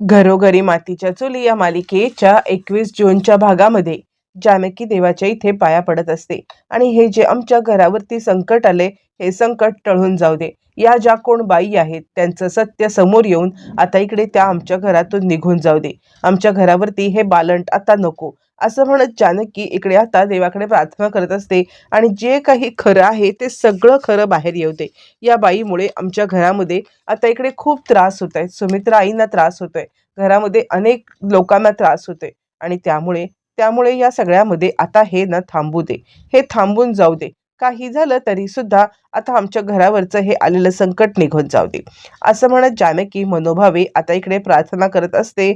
घरोघरी मातीच्या चुली या मालिकेच्या एकवीस जूनच्या भागामध्ये जानकी देवाच्या इथे पाया पडत असते. आणि हे जे आमच्या घरावरती संकट आले हे संकट टळून जाऊ दे. या ज्या कोण बाई आहेत त्यांचं सत्य समोर येऊन आता इकडे त्या आमच्या घरातून निघून जाऊ दे. आमच्या घरावरती हे बालंट आता नको. असं म्हणत जानकी इकडे आता देवाकडे प्रार्थना करत असते आणि जे काही खरं आहे ते सगळं खरं बाहेर येऊ दे. या बाईमुळे आमच्या घरामध्ये आता इकडे खूप त्रास होत आहे सुमित्रा आईंना त्रास होतोय. घरामध्ये अनेक लोकांना त्रास होतोय. आणि त्यामुळे त्यामुळे या सगळ्यामध्ये आता हे न थांबू दे. हे थांबून जाऊ दे. काही झालं तरी सुद्धा आता आमच्या घरावरचं हे आलेलं संकट निघून जाऊ दे. असं म्हणत जानकी मनोभावे आता इकडे प्रार्थना करत असते.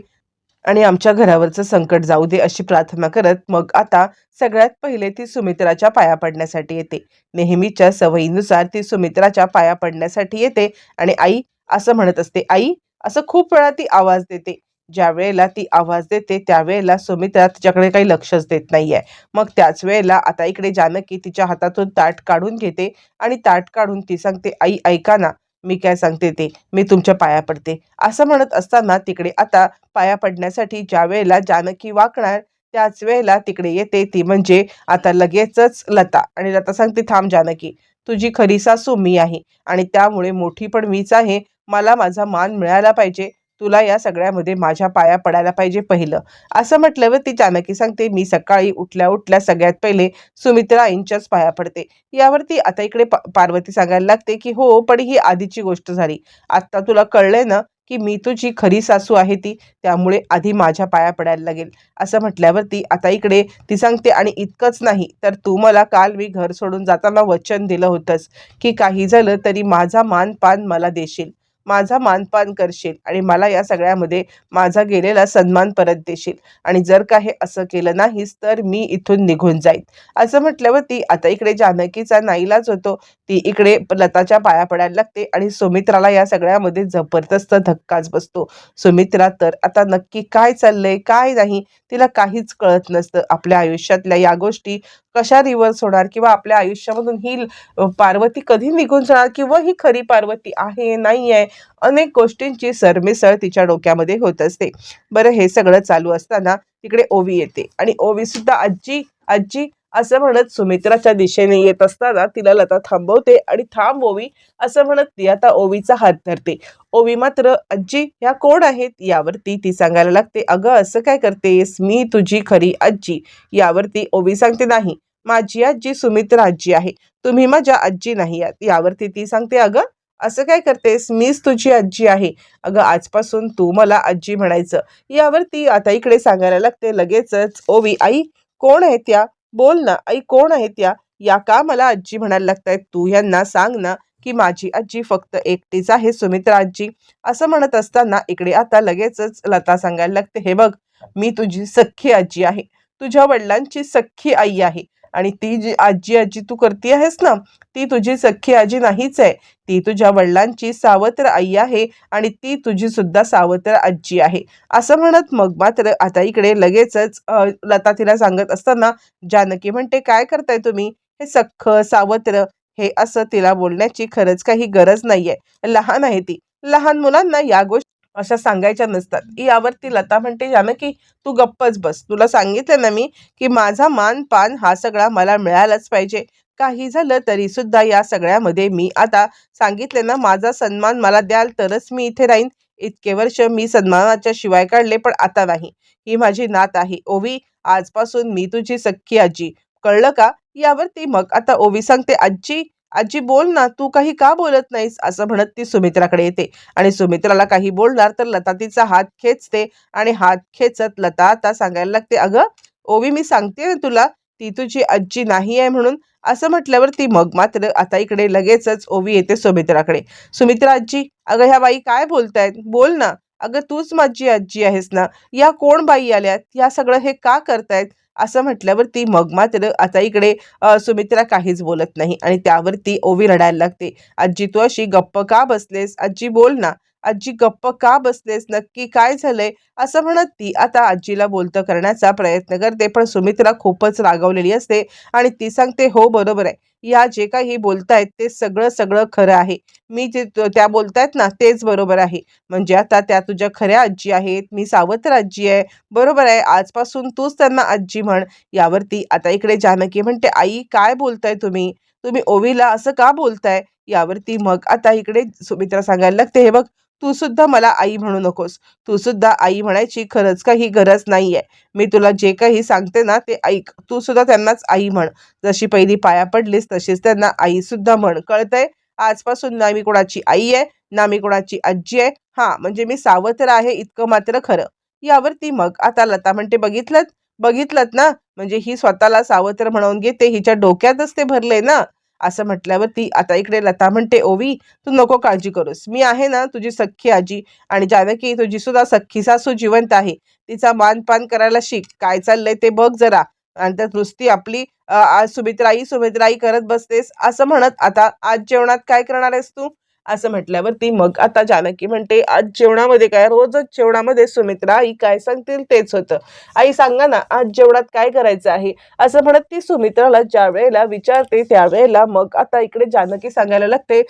आणि आमच्या घरावरचं संकट जाऊ दे अशी प्रार्थना करत मग आता सगळ्यात पहिले ती सुमित्राच्या पाया पडण्यासाठी येते. नेहमीच्या सवयीनुसार ती सुमित्राच्या पाया पडण्यासाठी येते आणि आई असं म्हणत असते आई असं खूप वेळा ती आवाज देते. ज्या वेळेला ती आवाज देते त्यावेळेला सुमित्रा तिच्याकडे काही लक्षच देत नाहीये. मग त्याच वेळेला आता इकडे जानकी तिच्या हातातून ताट काढून घेते आणि ताट काढून ती सांगते आई ऐका ना मी काय सांगते ते? मी तुमच्या पाया पडते. असं म्हणत असताना तिकडे आता पाया पडण्यासाठी ज्या वेळेला जानकी वाकणार त्याच वेळेला तिकडे येते ती म्हणजे आता लगेचच लता. आणि लता सांगते थांब जानकी तुझी खरी सासू मी आहे आणि त्यामुळे मोठी पण मीच आहे. मला माझा मान मिळाला पाहिजे. तुला या सगळ्यामध्ये माझ्या पाया पडायला पाहिजे पहिलं. असं म्हटल्यावर ती जानकी सांगते मी सकाळी उठल्या उठल्या सगळ्यात पहिले सुमित्रा आईंच्याच पाया पडते. यावरती आता इकडे पार्वती सांगायला लागते की हो पण ही आधीची गोष्ट झाली. आत्ता तुला कळलंय ना की मी तुझी खरी सासू आहे ती त्यामुळे आधी माझ्या पाया पडायला लागेल. असं म्हटल्यावरती आता इकडे ती सांगते आणि इतकंच नाही तर तू मला काल मी घर सोडून जाताना वचन दिलं होतंस की काही झालं तरी माझा मान पान मला देशील. माझा मानपान करशील आणि मला या सगळ्यामध्ये माझा गेलेला सन्मान परत देशील. आणि जर का हे असं केलं नाहीस तर मी इथून निघून जाईन. असं म्हटल्यावर ती आता इकडे जानकीचा नाईलाज होतो. ती इकडे लताच्या पाया पडायला लागते आणि सुमित्राला या सगळ्यामध्ये जबरदस्त धक्काच बसतो. सुमित्रा तर आता नक्की काय चाललंय काय नाही तिला काहीच कळत नसतं. आपल्या आयुष्यातल्या या गोष्टी कशा रिव्हर्स होणार किंवा आपल्या आयुष्यामधून ही पार्वती कधी निघून जाणार किंवा ही खरी पार्वती आहे नाही आहे अनेक गोष्टींची सरमिसळ तिच्या डोक्यामध्ये होत असते. बरं हे सगळं चालू असताना तिकडे ओवी येते आणि ओवी सुद्धा आजी आजी असं म्हणत सुमित्राच्या दिशेने येत असताना तिला लता थांबवते आणि थांब ओवी असं म्हणत ती आता ओवीचा हात धरते. ओवी मात्र आजी ह्या कोण आहेत? यावरती ती सांगायला लागते अगं असं काय करतेस? मी तुझी खरी आजी. यावरती ओवी सांगते नाही माझी आजी सुमित्रा आजी आहे. तुम्ही माझ्या आजी नाही आहात. यावरती ती सांगते अगं असं काय करतेस? मीच तुझी आजी आहे. अगं आजपासून तू मला आजी म्हणायचं. यावरती आता इकडे सांगायला लागते. लगेचच ओवी आई कोण आहेत त्या बोल ना. आई कोण आहेत त्या या का मला आजी म्हणायला लागतायत? तू यांना सांग ना की माझी आजी फक्त एकटीच आहे सुमित्रा आजी. असं म्हणत असताना इकडे आता लगेचच लता सांगायला लागते हे बघ मी तुझी सख्खी आजी आहे. तुझ्या वडिलांची सख्खी आई आहे. आणि ती जी आजी आजी तू करती आहेस ना ती तुझी सख्खी आजी नाहीच आहे. ती तुझ्या वडिलांची सावत्र आई आहे आणि ती तुझी सुद्धा सावत्र आजी आहे. असं म्हणत मग मात्र आता इकडे लगेचच लता तिला सांगत असताना जानकी म्हणते काय करताय तुम्ही? हे सख्ख सावत्र हे असं तिला बोलण्याची खरंच काही गरज नाहीये. लहान आहे ती. लहान मुलांना या गोष्टी अशा सांगायच्या नसतात. यावरती लता म्हणते जानकी तू गप्पच बस. तुला सांगितलं ना मी की माझा मान पान हा सगळा मला मिळालाच पाहिजे. काही झालं तरी सुद्धा या सगळ्यामध्ये मी आता सांगितले ना माझा सन्मान मला द्याल तरच मी इथे राहीन. इतके वर्ष मी सन्मानाच्या शिवाय काढले पण आता नाही. ही माझी नात आहे. ओवी आजपासून मी तुझी सख्खी आजी. कळलं का? यावरती मग आता ओवी सांगते आजी आजी बोल ना तू काही का बोलत नाहीस? असं म्हणत ती सुमित्राकडे येते. आणि सुमित्राला काही बोलणार तर लता तिचा हात खेचते आणि हात खेचत लता आता सांगायला लागते अगं ओवी मी सांगते ना तुला ती तुझी आजी नाही आहे म्हणून. असं म्हटल्यावर ती मग मात्र आता इकडे लगेचच ओवी येते सुमित्राकडे. सुमित्रा आजी अगं ह्या बाई काय बोलतायत? बोल ना. अगं तूच माझी आजी आहेस ना. या कोण बाई आल्यात? या सगळं हे का करतायत? असं म्हटल्यावर ती मग मात्र आता इकडे सुमित्रा काहीच बोलत नाही आणि त्यावरती ओवी रडायला लागते. आजी तू अशी गप्प का बसलेस? आजी बोल ना. आजी गप्प का बसलेस? नक्की काय झालंय? असं म्हणत ती आता आजीला बोलतं करण्याचा प्रयत्न करते पण सुमित्रा खूपच रागावलेली असते आणि ती सांगते हो बरोबर आहे. या जे काही बोलतायत ते सगळं सगळं खरं आहे. मी जे त्या बोलतायत ना तेच बरोबर आहे. म्हणजे आता त्या तुझ्या खऱ्या आजी आहेत. मी सावत्र आजी आहे. बरोबर आहे. आजपासून तूच त्यांना आजी म्हण. यावरती आता इकडे जानकी म्हणते आई काय बोलताय तुम्ही? तुम्ही ओवीला असं का बोलताय? यावरती मग आता इकडे सुमित्रा सांगायला लागते हे बघ तू सुद्धा मला आई म्हणू नकोस. तू सुद्धा आई म्हणायची खरंच काही गरज नाहीये. मी तुला जे काही सांगते ना ते ऐक. तू सुद्धा त्यांनाच आई म्हण. जशी पहिली पाया पडलीस तशीच त्यांना आई सुद्धा म्हण. कळतंय? आजपासून ना मी कोणाची आई आहे ना मी कोणाची आजी आहे. हा म्हणजे मी सावत्र आहे इतकं मात्र खरं. यावरती मग आता लता म्हणते बघितलं बघितलं ना? म्हणजे ही स्वतःला सावत्र म्हणून घेते हिच्या डोक्यातच ते भरले ना? असं म्हटल्यावरती आता इकडे लता म्हणते ओवी तू नको काळजी करूस. मी आहे ना तुझी सख्खी आजी आणि जानकी तुझी सुद्धा सख्खी सासू जिवंत आहे. तिचा मानपान करायला शिक. काय चाललंय ते बघ जरा. आणि त्यात नुसती आपली अ, आज सुमित्राई सुमित्राई करत बसतेस असं म्हणत आता आज जेवणात काय करणार आहेस तू? असं म्हटल्यावर ती मग आता जानकी म्हणते आज जेवणामध्ये काय? रोजच जेवणामध्ये सुमित्रा आई काय सांगतील तेच होतं. आई सांगा ना आज जेवणात काय करायचं आहे? असं म्हणत ती सुमित्राला ज्या वेळेला विचारते त्यावेळेला मग आता इकडे जानकी सांगायला लागते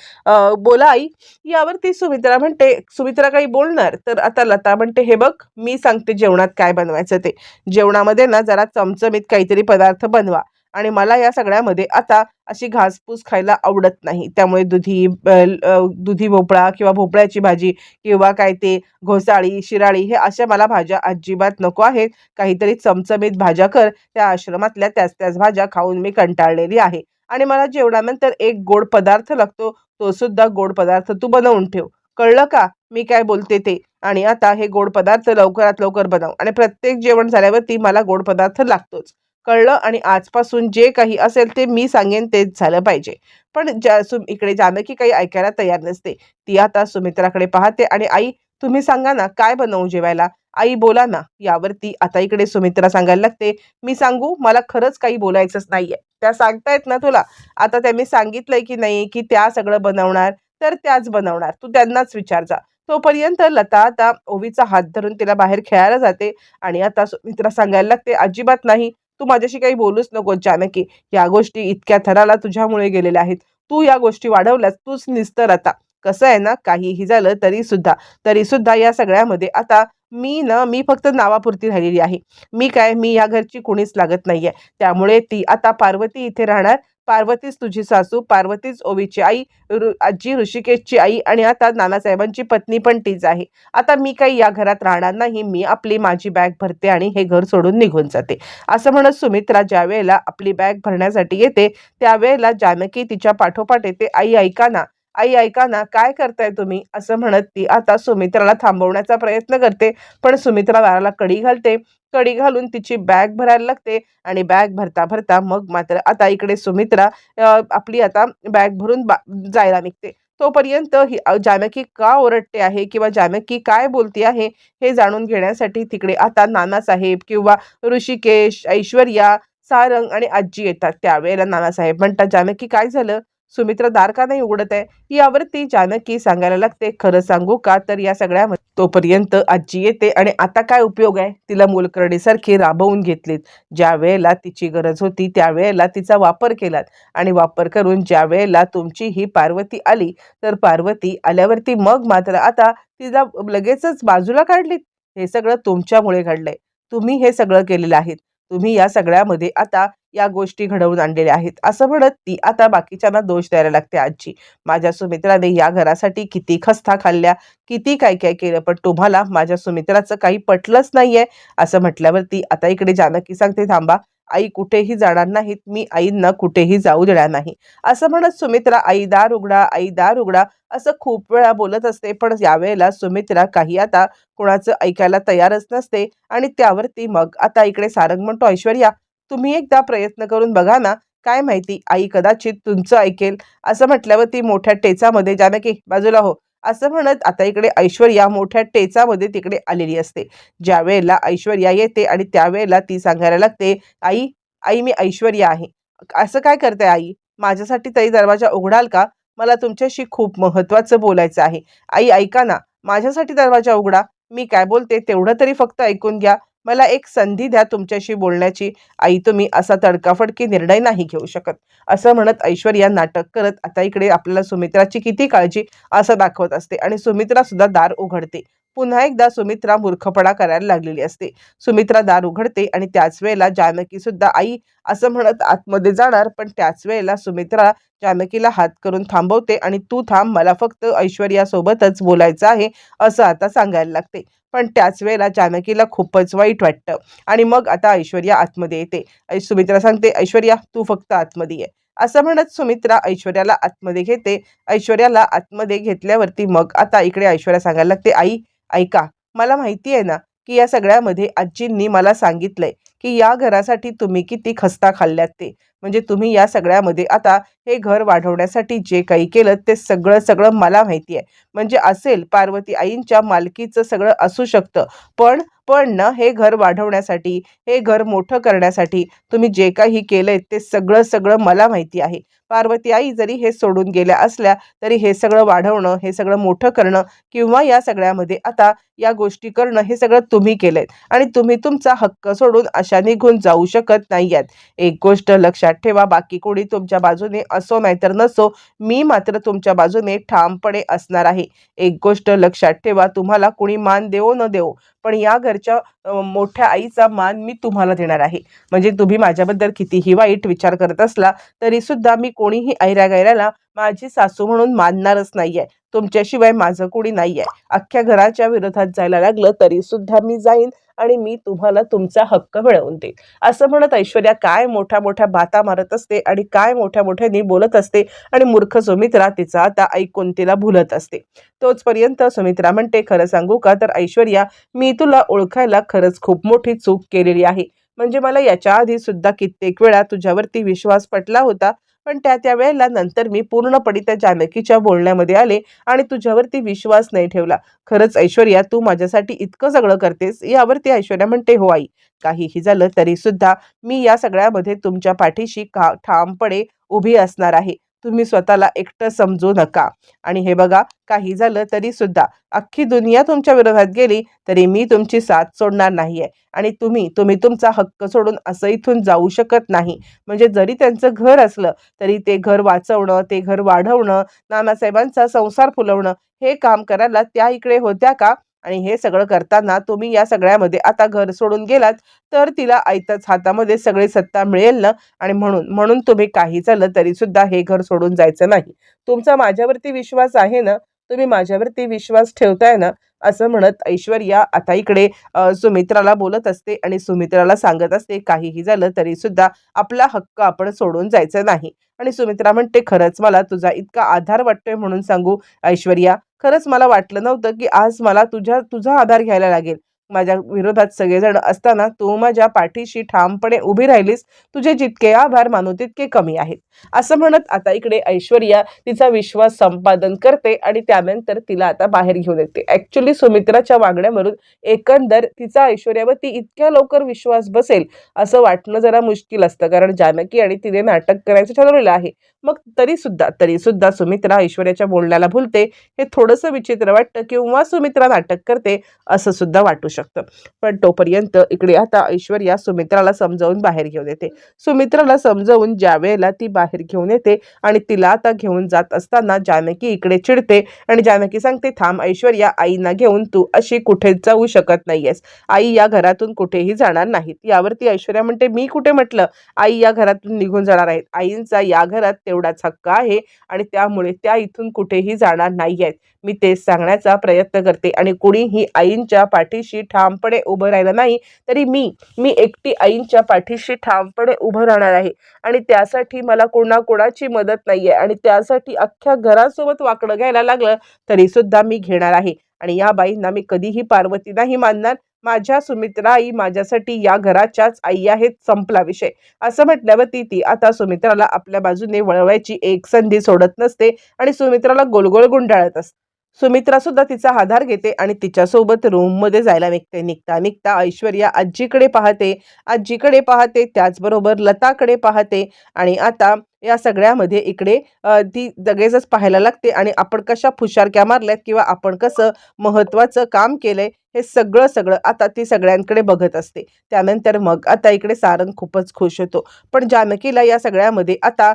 बोला आई. यावर ती सुमित्रा म्हणते सुमित्रा काही बोलणार? तर आता लता म्हणते हे बघ मी सांगते जेवणात काय बनवायचं ते. जेवणामध्ये ना जरा चमचमीत काहीतरी पदार्थ बनवा. आणि मला या सगळ्यामध्ये आता अशी घासपूस खायला आवडत नाही. त्यामुळे दुधी ब- दुधी भोपळा किंवा भोपळ्याची भाजी किंवा काय ते घोसाळी शिराळी हे अशा मला भाज्या अजिबात नको आहेत. काहीतरी चमचमीत भाज्या कर. त्या आश्रमातल्या त्याच त्याच भाज्या खाऊन मी कंटाळलेली आहे. आणि मला जेवणानंतर एक गोड पदार्थ लागतो. तो सुद्धा गोड पदार्थ तू बनवून ठेव. कळलं का? मी काय बोलते ते? आणि आता हे गोड पदार्थ लवकरात लवकर बनव. आणि प्रत्येक जेवण झाल्यावरती मला गोड पदार्थ लागतोच. कळलं आणि आजपासून जे काही असेल ते मी सांगेन तेच झालं पाहिजे. पण ज्या सु इकडे जानकी काही ऐकायला तयार नसते. ती आता सुमित्राकडे पाहते आणि आई तुम्ही सांगा ना काय बनवू जेवायला? आई बोला ना यावरती आता इकडे सुमित्रा सांगायला लागते. मी सांगू मला खरंच काही बोलायचंच नाहीये. त्या सांगतायत ना तुला. आता त्यांनी सांगितलंय की नाही की त्या सगळं बनवणार तर त्याच बनवणार. तू त्यांनाच विचार जा. तोपर्यंत लता आता ओवीचा हात धरून तिला बाहेर खेळायला जाते आणि आता सुमित्रा सांगायला लागते अजिबात नाही. तू माझ्याशी काही बोलूच नको जानकी. या गोष्टी इतक्या थराला तुझ्यामुळे गेलेल्या आहेत. तू या गोष्टी वाढवल्यास तूच निस्तर आता. कसं आहे ना काहीही झालं तरी सुद्धा. तरी सुद्धा या सगळ्यामध्ये आता मी ना मी फक्त नावापुरती राहिलेली आहे. मी काय मी या घरची कुणीच लागत नाहीये. त्यामुळे ती आता पार्वती इथे राहणार. पार्वतीच तुझी सासू पार्वतीच ओवीची आई ऋ आजी ऋषिकेशची आई आणि आता नानासाहेबांची पत्नी पण तीच आहे. आता मी काही या घरात राहणार नाही मी आपली माझी बॅग भरते आणि हे घर सोडून निघून जाते. असं म्हणत सुमित्रा ज्या वेळेला आपली बॅग भरण्यासाठी येते त्यावेळेला जानकी तिच्या पाठोपाठ येते आई ऐका ना आई ऐका ना काय करताय तुम्ही? असं म्हणत ती आता सुमित्राला थांबवण्याचा प्रयत्न करते पण सुमित्रा दाराला कडी घालते. कडी घालून तिची बॅग भरायला लागते आणि बॅग भरता भरता मग मात्र आता इकडे सुमित्रा आपली आता बॅग भरून बा जायला निघते. तोपर्यंत ही जानकी का ओरडते आहे किंवा जानकी काय बोलते आहे हे जाणून घेण्यासाठी तिकडे आता नानासाहेब किंवा ऋषिकेश ऐश्वर्या सारंग आणि आजी येतात. त्यावेळेला नानासाहेब म्हणतात जानकी काय झालं? सुमित्रा दारका नाही उघडत आहे. यावरती जानकी सांगायला लागते खरं सांगू का? तर या सगळ्यामध्ये तोपर्यंत आजी येते आणि आता काय उपयोग आहे? तिला मोलकरडीसारखी राबवून घेतलीत. ज्या वेळेला तिची गरज होती त्यावेळेला तिचा वापर केलात. आणि वापर करून ज्या वेळेला तुमची ही पार्वती आली तर पार्वती आल्यावरती मग मात्र आता तिला लगेचच बाजूला काढलीत. हे सगळं तुमच्यामुळे घडलंय. तुम्ही हे सगळं केलेलं आहे तुम्ही या सगळ्यामध्ये आता या गोष्टी घडवून आणलेल्या आहेत. असं म्हणत ती आता बाकीच्यांना दोष द्यायला लागते आजी. माझ्या सुमित्राने या घरासाठी किती खस्ता खाल्ल्या किती काय काय केलं पण तुम्हाला माझ्या सुमित्राचं काही पटलंच नाहीये असं म्हटल्यावरती आता इकडे जानकी सांगते थांबा आई कुठेही जाणार नाहीत मी आईंना कुठेही जाऊ देणार नाही. असं म्हणत सुमित्रा आई दार उघडा आई दार उघडा असं खूप वेळा बोलत असते पण यावेळेला सुमित्रा काही आता कुणाचं ऐकायला तयारच नसते आणि त्यावरती मग आता इकडे सारंग म्हणतो ऐश्वर्या तुम्ही एकदा प्रयत्न करून बघा ना काय माहिती आई कदाचित तुमचं ऐकेल. असं म्हटल्यावर ती मोठ्या टेचामध्ये जानकी बाजूला हो. असं म्हणत आता इकडे ऐश्वर्या मोठ्या टेचामध्ये तिकडे आलेली असते. ज्या वेळेला ऐश्वर्या येते आणि त्यावेळेला ती सांगायला लागते आई आई मी ऐश्वर्या आहे. असं काय करते आई? माझ्यासाठी तरी दरवाजा उघडाल का? मला तुमच्याशी खूप महत्त्वाचं बोलायचं आहे. आई ऐका ना माझ्यासाठी दरवाजा उघडा. मी काय बोलते तेवढं तरी फक्त ऐकून घ्या. मला एक संधी द्या तुमच्याशी बोलण्याची. आई तुम्ही असा तडकाफडकी निर्णय नाही घेऊ शकत. असं म्हणत ऐश्वर्या नाटक करत आता इकडे आपल्याला सुमित्राची किती काळजी असं दाखवत असते आणि सुमित्रा सुद्धा दार उघडते. पुन्हा एकदा सुमित्रा मूर्खपणा करायला लागलेली असते. सुमित्रा दार उघडते आणि त्याच वेळेला जानकी सुद्धा आई असं म्हणत आतमध्ये जाणार पण त्याच वेळेला सुमित्रा जानकीला हात करून थांबवते आणि तू थांब मला फक्त ऐश्वर्यासोबतच बोलायचं आहे असं आता सांगायला लागते. पण त्याच वेळेला जानकीला खूपच वाईट वाटतं. आणि मग आता ऐश्वर्या आतमध्ये येते. ऐ- सुमित्रा सांगते ऐश्वर्या तू फक्त आतमध्ये ये. असं म्हणत सुमित्रा ऐश्वर्याला आतमध्ये घेते. ऐश्वर्याला आतमध्ये घेतल्यावरती मग आता इकडे ऐश्वर्या सांगायला लागते आई ऐका मला माहिती आहे ना की या सगळ्यामध्ये आजींनी मला सांगितलंय की या घरासाठी तुम्ही किती खस्ता खाल्ल्यात ते. म्हणजे तुम्ही या सगळ्यामध्ये आता हे घर वाढवण्यासाठी जे काही केलं ते सगळं सगळं मला माहिती आहे. म्हणजे असेल पार्वती आईंच्या मालकीचं सगळं असू शकतं पण पण ना हे घर वाढवण्यासाठी हे घर मोठं करण्यासाठी तुम्ही जे काही केलंय ते सगळं सगळं मला माहिती आहे. पार्वती आई जरी हे सोडून गेल्या असल्या तरी हे सगळं वाढवणं हे सगळं मोठं करणं किंवा या सगळ्यामध्ये आता या गोष्टी करणं हे सगळं तुम्ही केलंय आणि तुम्ही तुमचा हक्क सोडून अशा निघून जाऊ शकत नाही आहेत एक गोष्ट लक्षात ठेवा बाकी कोणी तुमच्या बाजूने असो नाहीतर नसो मी मात्र तुमच्या बाजूने ठामपणे असणार आहे. एक गोष्ट लक्षात ठेवा तुम्हाला कुणी मान देवो न देवो पण या घरच्या मोठ्या आईचा मान मी तुम्हाला देणार आहे. म्हणजे तुम्ही माझ्याबद्दल कितीही वाईट विचार करत असला तरी सुद्धा मी कोणीही ऐऱ्या गैऱ्याला माझी सासू म्हणून मानणारच नाहीये. तुमच्याशिवाय माझं कोणी नाहीये. अख्ख्या घराच्या विरोधात जायला लागलं तरी सुद्धा मी जाईन. आणि मी तुम्हाला तुमचा हक्क मिळवून देईन. असं म्हणत ऐश्वर्या काय मोठ्या मोठ्या बाता मारत असते आणि काय मोठ्या मोठ्याने बोलत असते आणि मूर्ख सुमित्रा तिचा आता ऐकून तिला भुलत असते. तोचपर्यंत सुमित्रा म्हणते खरं सांगू का? तर ऐश्वर्या मी तुला ओळखायला खरंच खूप मोठी चूक केलेली आहे. म्हणजे मला याच्या आधी सुद्धा कित्येक वेळा तुझ्यावरती विश्वास पटला होता पण त्या त्या वेळेला नंतर मी पूर्णपणे त्या जानकीच्या बोलण्यामध्ये आले आणि तुझ्यावरती विश्वास नाही ठेवला. खरंच ऐश्वर्या तू माझ्यासाठी इतकं सगळं करतेस यावरती ऐश्वर्या म्हणते हो आई काहीही झालं तरी सुद्धा मी या सगळ्यामध्ये तुमच्या पाठीशी का ठामपणे उभी असणार आहे. तुम्ही स्वतःला एकटं समजू नका. आणि हे बघा काही झालं तरी सुद्धा. अख्खी दुनिया तुमच्या विरोधात गेली तरी मी तुमची साथ सोडणार नाहीये. आणि तुम्ही तुम्ही तुमचा हक्क सोडून असं इथून जाऊ शकत नाही. म्हणजे जरी त्यांचं घर असलं तरी ते घर वाचवणं ते घर वाढवणं नानासाहेबांचा संसार फुलवणं हे काम करायला त्या इकडे होत्या का? आणि हे सगळं करताना तुम्ही या सगळ्यामध्ये आता घर सोडून गेलात तर तिला आयताच हातामध्ये सगळी सत्ता मिळेल ना? आणि म्हणून म्हणून तुम्ही काही झालं तरी सुद्धा हे घर सोडून जायचं नाही. तुमचा माझ्यावरती विश्वास आहे ना? तुम्ही माझ्यावरती विश्वास ठेवताय ना? असं म्हणत ऐश्वर्या आता इकडे सुमित्राला बोलत असते आणि सुमित्राला सांगत असते काहीही झालं तरी सुद्धा आपला हक्क आपण सोडून जायचं नाही. आणि सुमित्रा म्हणते खरंच मला तुझा इतका आधार वाटतोय म्हणून सांगू ऐश्वर्या. खरंच मला वाटलं नव्हतं की आज मला तुझ्या तुझा आधार घ्यायला लागेल. माझ्या विरोधात सगळेजण असताना तू माझ्या पाठीशी ठामपणे उभी राहिलीस. तुझे जितके आभार मानू तितके कमी आहेत. असं म्हणत आता इकडे ऐश्वर्या तिचा विश्वास संपादन करते आणि त्यानंतर तिला आता बाहेर घेऊन येते. ऍक्च्युली सुमित्राच्या वागण्यावरून एकंदर तिचा ऐश्वर्यावरती इतक्या लवकर विश्वास बसेल असं वाटणं जरा मुश्किल असतं. कारण जानकी आणि तिने नाटक करायचं ठरवलेलं आहे. मग तरी सुद्धा तरी सुद्धा सुमित्रा ऐश्वर्याच्या बोलण्याला भुलते. हे थोडंसं विचित्र वाटतं किंवा सुमित्रा नाटक करते असं सुद्धा वाटू शकतं. पण तोपर्यंत इकडे आता ऐश्वर्या सुमित्राला समजावून बाहेर घेऊन येते. सुमित्राला समजावून ज्या वेळेला ती बाहेर घेऊन येते आणि तिला आता घेऊन जात असताना जानकी इकडे चिडते आणि जानकी सांगते थांब ऐश्वर्या आईना घेऊन तू अशी कुठेच जाऊ शकत नाहीयेस. आई या घरातून कुठेही जाणार नाहीत. यावरती ऐश्वर्या म्हणते मी कुठे म्हटलं? आई या घरातून निघून जाणार आहेत. आईंचा या घरात तेवढाच हक्क आहे आणि त्यामुळे त्या इथून कुठेही जाणार नाही आहेत मी तेच सांगण्याचा प्रयत्न करते. आणि कुणीही आईंच्या पाठीशी ठामपणे उभं राहिलं नाही तरी मी मी एकटी आईंच्या पाठीशी ठामपणे उभं राहणार आहे. आणि त्यासाठी मला कोणाकोणाची मदत नाही आहे आणि त्यासाठी अख्ख्या घरासोबत वाकडं घ्यायला लागलं तरी सुद्धा मी घेणार आहे. आणि या बाईंना मी कधीही पार्वती नाही मानणार. माझ्या सुमित्रा आई माझ्यासाठी या घराच्याच आई आहेत संपला विषय. असं म्हटल्यावरती ती आता सुमित्राला आपल्या बाजूने वळवायची एक संधी सोडत नसते आणि सुमित्राला गोलगोल गुंडाळत असते. सुमित्रा सुद्धा तिचा आधार घेते आणि तिच्यासोबत रूममध्ये जायला निघते. निघता निघता ऐश्वर्या आजीकडे पाहते. आजीकडे पाहते त्याचबरोबर लताकडे पाहते आणि आता या सगळ्यामध्ये इकडे ती लगेचच पाहायला लागते आणि आपण कशा फुशारक्या मारल्यात किंवा आपण कसं महत्त्वाचं काम केलंय हे सगळं सगळं आता ती सगळ्यांकडे बघत असते. त्यानंतर मग आता इकडे सारंग खूपच खुश होतो. पण जानकीला या सगळ्यामध्ये आता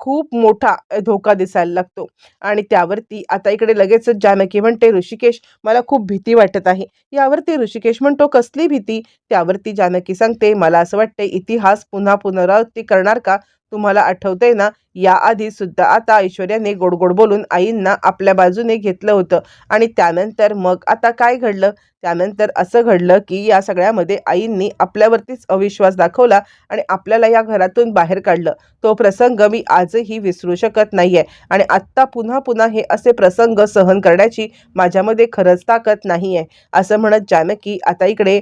खूप मोठा धोका दिसायला लागतो. आणि त्यावरती आता इकडे लगेचच जानकी म्हणते ऋषिकेश मला खूप भीती वाटत आहे. यावरती ऋषिकेश म्हणतो कसली भीती? त्यावरती जानकी सांगते मला असं वाटते इतिहास पुन्हा पुनरावृत्ती करणार का? तुम्हाला आठवतंय ना याआधी सुद्धा आता ऐश्वर्याने गोड गोड बोलून आईंना आपल्या बाजूने घेतलं होतं. आणि त्यानंतर मग आता काय घडलं? त्यानंतर असं घडलं की या सगळ्यामध्ये आईंनी आपल्यावरतीच अविश्वास दाखवला आणि आपल्याला या घरातून बाहेर काढलं. तो प्रसंग मी आजही विसरू शकत नाहीये. आणि आत्ता पुन्हा पुन्हा हे असे प्रसंग सहन करण्याची माझ्यामध्ये खरंच ताकद नाही आहे असं म्हणत जानकी आता इकडे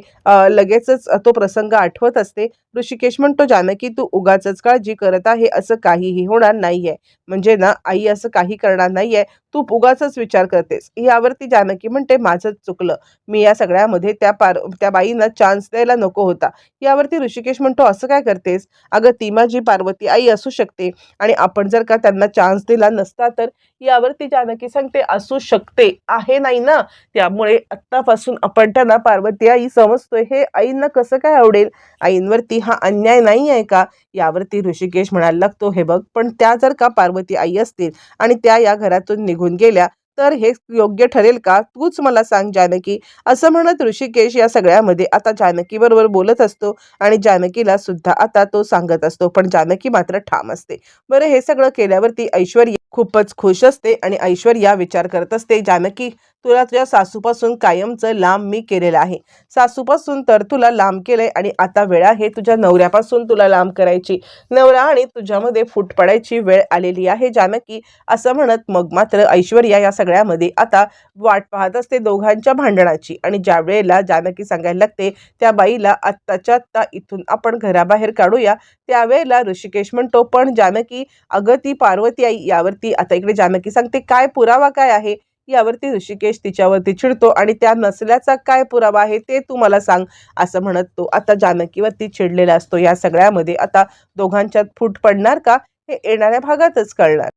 लगेचच तो प्रसंग आठवत असते. ऋषिकेश म्हणतो जानकी तू उगाच काळजी करत आहे असं काहीही होणार नाहीये. म्हणजे ना आई असं काही करणार नाहीये. तू उगाच विचार करतेस. यावरती जानकी म्हणते माझंच चुकलं. मी या सगळ्यामध्ये त्या पार त्या बाईंना चान्स द्यायला नको होता. यावरती ऋषिकेश म्हणतो असं काय करतेस? अगं ती माझी पार्वती आई असू शकते. आणि आपण जर का त्यांना चान्स दिला नसता तर यावरती जानकी सांगते असू शकते आहे नाही ना? त्यामुळे आत्तापासून आपण त्यांना पार्वती आई समजतोय हे आईंना कसं काय आवडेल? आईंवरती हा अन्याय नाही आहे का? यावरती ऋषिकेश म्हणायला लागतो हे बघ पण त्या जर का पार्वती आई असतील आणि त्या या घरातून निघून गेल्या तर हे योग्य ठरेल का? तूच मला सांग जानकी. असं म्हणत ऋषिकेश या सगळ्यामध्ये आता जानकी बरोबर बोलत असतो आणि जानकीला सुद्धा आता तो सांगत असतो पण जानकी मात्र ठाम असते. बरं हे सगळं केल्यावरती ऐश्वर्या खूपच खुश असते आणि ऐश्वर्या विचार करत असते जानकी तुला तुझ्या सासूपासून कायमचं लांब मी केलेलं आहे. सासूपासून तर तुला लांब केलंय आणि आता वेळ आहे तुझ्या नवऱ्यापासून तुला लांब करायची. नवरा आणि तुझ्यामध्ये फूट पडायची वेळ आलेली आहे. जानकी असं म्हणत मग मात्र ऐश्वर्या या सगळ्यामध्ये आता वाट पाहत असते दोघांच्या भांडणाची. आणि ज्या वेळेला जानकी सांगायला लागते त्या बाईला आत्ताच्या आत्ता इथून आपण घराबाहेर काढूया त्यावेळेला ऋषिकेश म्हणतो पण जानकी अगं ती पार्वती आई यावरती. आता इकडे जानकी सांगते काय पुरावा काय आहे? यावरती ऋषिकेश तिच्यावरती चिडतो आणि त्या नसल्याचा काय पुरावा आहे ते तू मला सांग असं म्हणत तो. आता जानकीवरती चिडलेला असतो या सगळ्यामध्ये. आता दोघांच्यात फूट पडणार का हे येणाऱ्या भागातच कळणार.